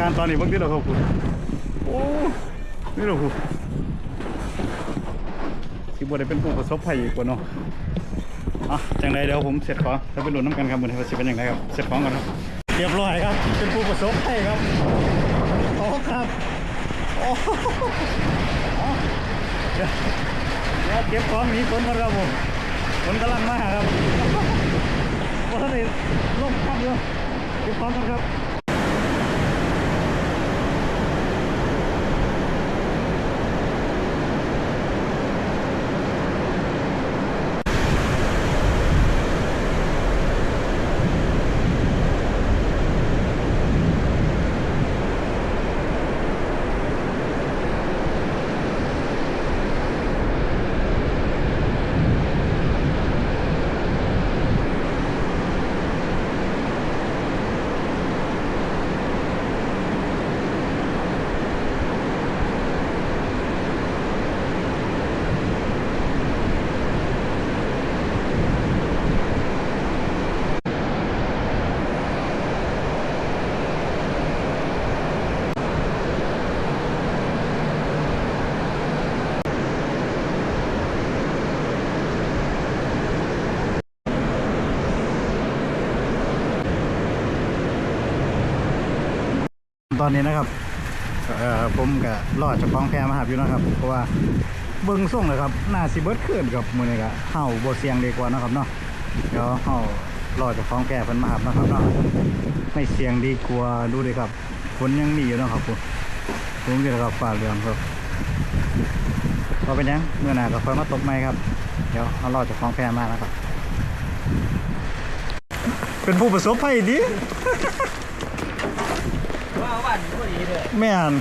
การตอนนี้เพิ่งที่เราครับคุณโอ้นี่เราคุณสิบวได้เป็นผู้ประสบภัยอีกกว่าเนาะอะจังไรเดี๋ยวผมเสร็จของแล้วไปลุ้นน้ำกันครับวันนี้ว่าสิเป็นอยังไงครับ เสร็จของกันครับเรียบร้อยครับ เป็นผู้ประสบภัยครับโอ้ครับโอ้เอเดี๋ยวเก็บของหนีฝนก่อนครับผมฝนกำลังมาครับว่าท่านได้ลงข้ามเรือเก็บของกันครับ ตอนนี้นะครับเอ่อผมก็รอดจากกองแพมาหาอยู่นะครับ เพราะว่าเบิ้งส่งเลยครับหน้าสิเบิดขึ้นกับมือนี่ก็เฮาบ่เสียงดีกว่านะครับเนาะเดี๋ยวเฮารอดจากกองแพเพิ่นมาหานะครับเนาะไม่เสียงดีกว่าดูดิครับฝนยังมีอยู่นะครับผมผมจะครับฝากเรื่องครับพอเป็นยังเมื่อหน้าก็ค่อยมาตบใหมครับ เดี๋ยวเอารอดจากกองแพมานะครับเป็นผู้ประสบภัยดี แม่นอ